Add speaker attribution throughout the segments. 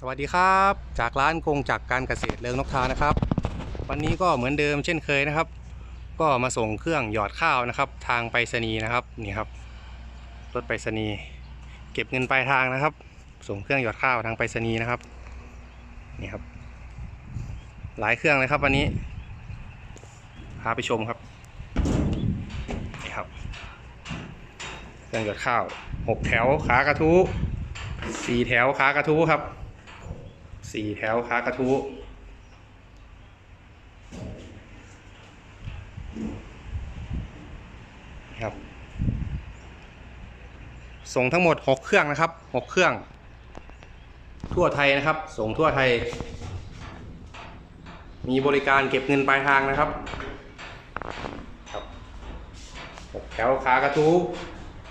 Speaker 1: สวัสดีครับ จากร้านกงจากการเกษตรเริงนกทานะครับ วันนี้ก็เหมือนเดิมเช่นเคยนะครับ ก็มาส่งเครื่องหยอดข้าวนะครับ ทางไปรษณีย์นะครับนี่ครับรถไปรษณีย์เก็บเงินปลายทางนะครับ ส่งเครื่องหยอดข้าวทางไปรษณีย์นะครับนี่ครับ หลายเครื่องเลยครับวันนี้พาไปชมครับนี่ครับ เครื่องหยอดข้าวหกแถวขากระทู้สี่แถวขากระทู้ครับ สี่แถวขากระทูนะครับ ส่งทั้งหมดหกเครื่องนะครับหกเครื่อง ทั่วไทยนะครับ ส่งทั่วไทย มีบริการเก็บเงินปลายทางนะครับครับหกแถวขากระทู้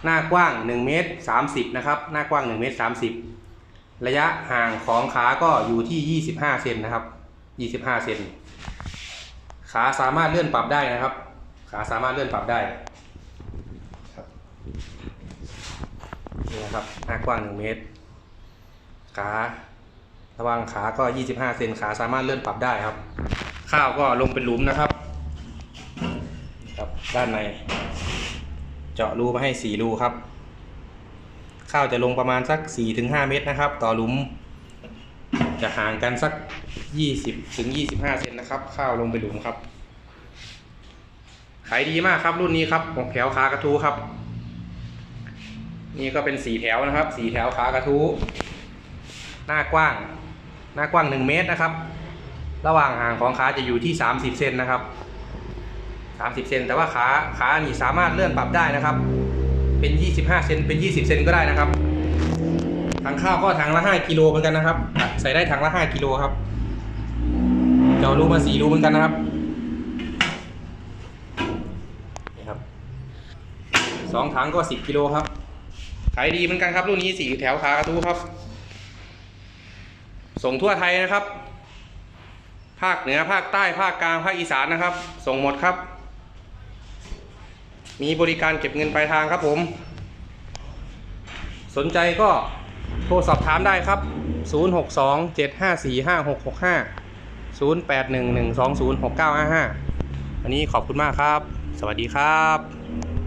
Speaker 1: หน้ากว้าง 1 เมตร 30 นะครับ หน้ากว้าง 1 เมตร 30 ระยะห่างของขาก็อยู่ที่ 25 เซนนะครับ 25 เซน ขาสามารถเลื่อนปรับได้นะครับ ขาสามารถเลื่อนปรับได้นี่นะครับหน้ากว้าง 1 เมตร ขาระว่างขาก็ 25 เซน ขาสามารถเลื่อนปรับได้ครับ ข้าวก็ลงเป็นหลุมนะครับ ครับ ด้านใน เจาะรูมาให้ 4 รูครับ ข้าวจะลงประมาณสัก 4-5 เมตรนะครับ ต่อหลุม จะห่างกันสัก 20-25 เซนนะครับ ข้าวลงไปหลุมครับ ขายดีมากครับรุ่นนี้ครับหกแถวขากระทูครับ นี่ก็เป็นสีแถวนะครับสีแถวขากระทู หน้ากว้าง หน้ากว้าง1เมตรนะครับ ระหว่างห่างของขาจะอยู่ที่ 30 เซนนะครับ 30 เซนแต่ว่าขาขานี่สามารถเลื่อนปรับได้นะครับ เป็น 25 เซนเป็น 20 เซนก็ได้นะครับถังข้าวก็ถังละ 5 กิโลเหมือนกันนะครับ ใส่ได้ถังละ 5 กิโลครับเจารูมา4รูเหมือนกันนะครับนี่ครับสองถังก็ 10 กิโลครับขายดีเหมือนกันครับรุ่นนี้สี่แถวขากระทู้ครับ ส่งทั่วไทยนะครับ ภาคเหนือภาคใต้ภาคกลางภาคอีสานนะครับ ส่งหมดครับ มีบริการเก็บเงินปลายทางครับผม สนใจก็โทรสอบถามได้ครับ 062 754 5665 0811206955 วันนี้ขอบคุณมากครับ สวัสดีครับ